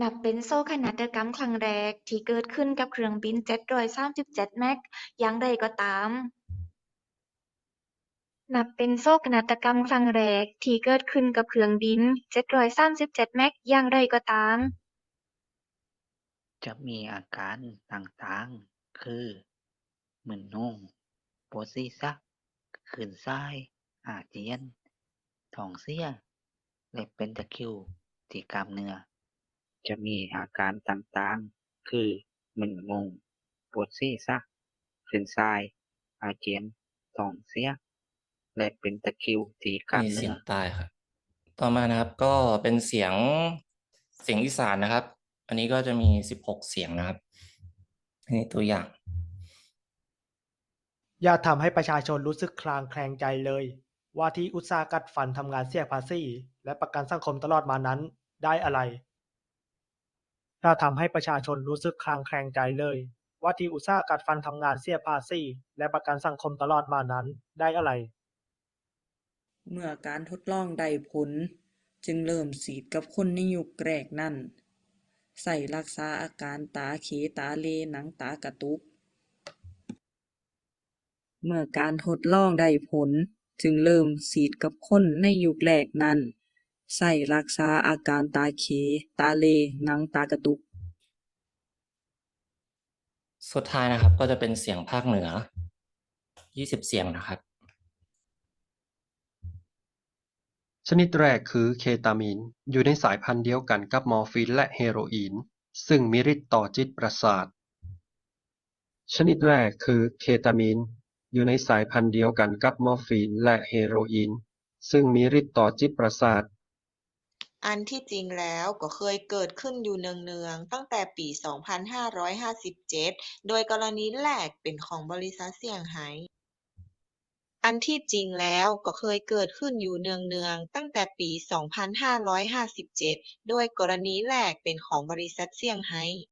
นับเป็นโศกนาฏกรรมครั้งแรก ที่เกิดขึ้นกับเครื่องบิน 737 แม็กซ์อย่างไรก็ตาม นับเป็นโศกนาฏกรรมครั้งแรก ที่เกิดขึ้นกับเครื่องบิน 737 แม็กซ์อย่างไรก็ตาม จะมีอาการต่างๆ คือมึนงงปวดศีรษะคลื่นไส้อาเจียน ท้องเสีย และเป็นตะคิวที่กล้ามเนื้อ จะมีอาการต่างๆ คือมึนงง ปวดศีรษะคลื่นไส้อาเจียนท้องเสีย และเป็นตะคริวที่กล้ามมีเนื้เสียองใต้ครับ ต่อมานะครับก็เป็นเสียงเสียงอีสานนะครับ อันนี้ก็จะมีสิบหกเสียงนะครับ อันนี้ตัวอย่าง อย่าทำให้ประชาชนรู้สึกคลางแคลงใจเลย ว่าที่อุตสาหกัดฟันทำงานเสียภาษีและประกันสังคมตลอดมานั้นได้อะไร ถ้าทำให้ประชาชนรู้สึกคลางแคลงใจเลย ว่าที่อุตสาหกัดฟันทำงานเสียภาษีและประกันสังคมตลอดมานั้นได้อะไร เมื่อการทดลองได้ผล จึงเริ่มฉีดกับคนในยุคแรกนั้นใส่รักษาอาการตาเขตาเลหนังตากระตุก เมื่อการทดลองได้ผล จึงเริ่มฉีดกับคนในยุคแรกนั้น ใส่รักษาอาการตาเข ตาเหลหนังตากระตุก สุดท้ายนะครับ ก็จะเป็นเสียงภาคเหนือยี่สิบเสียงนะครับ ชนิดแรกคือเคตามีน อยู่ในสายพันธุ์เดียวกันกับมอร์ฟีนและเฮโรอีน ซึ่งมีฤทธิ์ต่อจิตประสาท ชนิดแรกคือเคตามีน อยู่ในสายพันธุ์เดียวกันกับมอร์ฟีนและเฮโรอีน ซึ่งมีฤทธิ์ต่อจิตประสาท อันที่จริงแล้วก็เคยเกิดขึ้นอยู่เนืองๆ ตั้งแต่ปี 2557 โดยกรณีแรกเป็นของบริษัทเซี่ยงไฮ้อันที่จริงแล้วก็เคยเกิดขึ้นอยู่เนืองๆ ตั้งแต่ปี 2557 โดยกรณีแรกเป็นของบริษัทเซี่ยงไฮ้